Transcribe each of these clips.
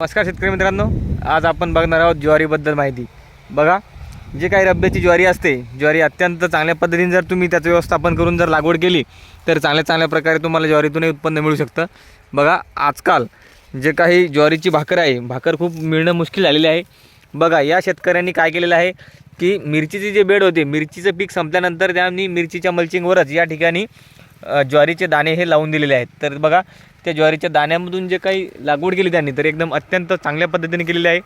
नमस्कार शेतकरी मित्रांनो आज आपण बघणार आहोत ज्वारीबद्दल माहिती. बघा जे काही रब्याची ज्वारी असते ज्वारी अत्यंत चांगल्या पद्धतीने जर तुम्ही त्याचं व्यवस्थापन करून जर लागवड केली तर चांगल्या चांगल्या प्रकारे तुम्हाला ज्वारीतूनही उत्पन्न मिळू शकतं. बघा आजकाल जे काही ज्वारीची भाकर आहे भाकर खूप मिळणं मुश्किल झालेली आहे. बघा या शेतकऱ्यांनी काय केलेलं आहे की मिरचीचे जे बेड होते मिरचीचं पीक संपल्यानंतर त्यांनी मिरचीच्या मल्चिंगवरच या ठिकाणी ज्वारीचे दाणे हे लावून दिलेले आहेत. तर बघा त्या ज्वारीच्या दाण्यामधून जे काही लागवड केली त्यांनी तर एकदम अत्यंत चांगल्या पद्धतीने केलेली आहे.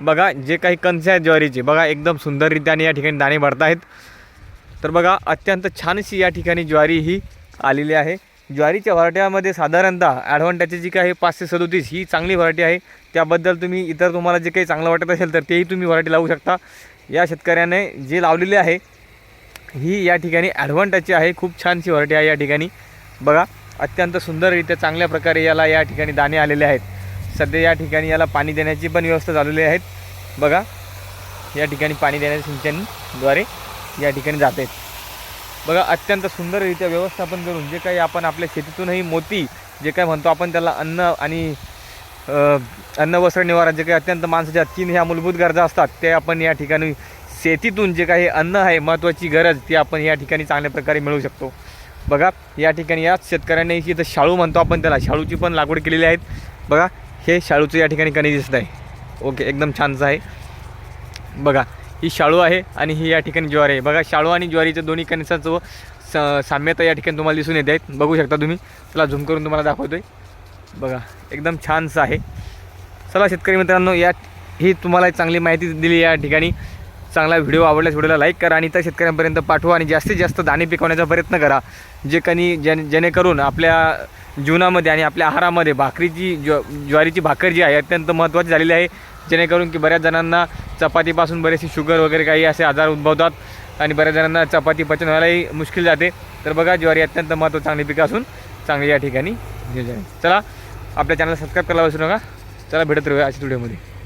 बघा जे काही कंस आहेत ज्वारीचे बघा एकदम सुंदररित्याने या ठिकाणी दाणे भरत आहेत. तर बघा अत्यंत छानशी या ठिकाणी ज्वारी ही आलेली आहे. ज्वारीच्या व्हराट्यामध्ये साधारणतः ॲडव्हान्टाची जी काही पाचशे सदोतीस ही चांगली व्हरायटी आहे. त्याबद्दल तुम्ही इतर तुम्हाला जे काही चांगलं वाटत असेल तर तेही तुम्ही व्हरायटी लावू शकता. या शेतकऱ्याने जे लावलेले आहे ही या ठिकाणी ॲडव्हान्टाची आहे. खूप छानशी व्हरायटी आहे या ठिकाणी. बघा अत्यंत सुंदररित्या चांगल्या प्रकारे याला या ठिकाणी दाणे आलेले आहेत. सध्या या ठिकाणी याला पाणी देण्याची पण व्यवस्था झालेली आहेत बघा या ठिकाणी पाणी देण्याच्या सिंचनद्वारे या ठिकाणी जात आहेत. बघा अत्यंत सुंदररित्या व्यवस्थापन करून जे काही आपण आपल्या शेतीतूनही मोती जे काही म्हणतो आपण त्याला अन्न आणि अन्न वस्त्र निवारा जे काही अत्यंत माणसाच्या तीन ह्या मूलभूत गरजा असतात ते आपण या ठिकाणी शेतीतून जे काही अन्न आहे महत्त्वाची गरज ती आपण या ठिकाणी चांगल्या प्रकारे मिळवू शकतो. बघा या ठिकाणी याच शेतकऱ्यांनी इथं शाळू म्हणतो आपण त्याला. शाळूची पण लागवड केलेली आहेत बघा हे शाळूचं या ठिकाणी कणी दिसत आहे. ओके एकदम छानचं आहे. बघा ही शाळू आहे आणि ही या ठिकाणी ज्वारी आहे. बघा शाळू आणि ज्वारीचं दोन्ही कणसाचं स साम्यता या ठिकाणी तुम्हाला दिसून येत. आहेत बघू शकता तुम्ही. चला झूम करून तुम्हाला दाखवतो आहे बघा एकदम छानसं आहे. चला शेतकरी मित्रांनो या ही तुम्हाला एक चांगली माहिती दिली या ठिकाणी. चांगला व्हिडिओ आवडल्यास व्हिडिओला लाईक करा आणि इतर शेतकऱ्यांपर्यंत पाठवा आणि जास्तीत जास्त दाणे पिकवण्याचा प्रयत्न करा. जे कणी जेणे जेणेकरून आपल्या जीवनामध्ये आणि आपल्या आहारामध्ये भाकरीची ज्व ज्वारीची भाकर जी आहे अत्यंत महत्त्वाची झालेली आहे. जेणेकरून की बऱ्याच जणांना चपातीपासून बरेचसे शुगर वगैरे काही असे आजार उद्भवतात आणि बऱ्याच जणांना चपाती पचन व्हायलाही मुश्किल जाते. तर बघा ज्वारी अत्यंत महत्त्व चांगली पिकं असून चांगली या ठिकाणी. चला आपल्या चॅनलला सबस्क्राईब करायला विसरू नका. चला भेटत राहूया अशा व्हिडिओमध्ये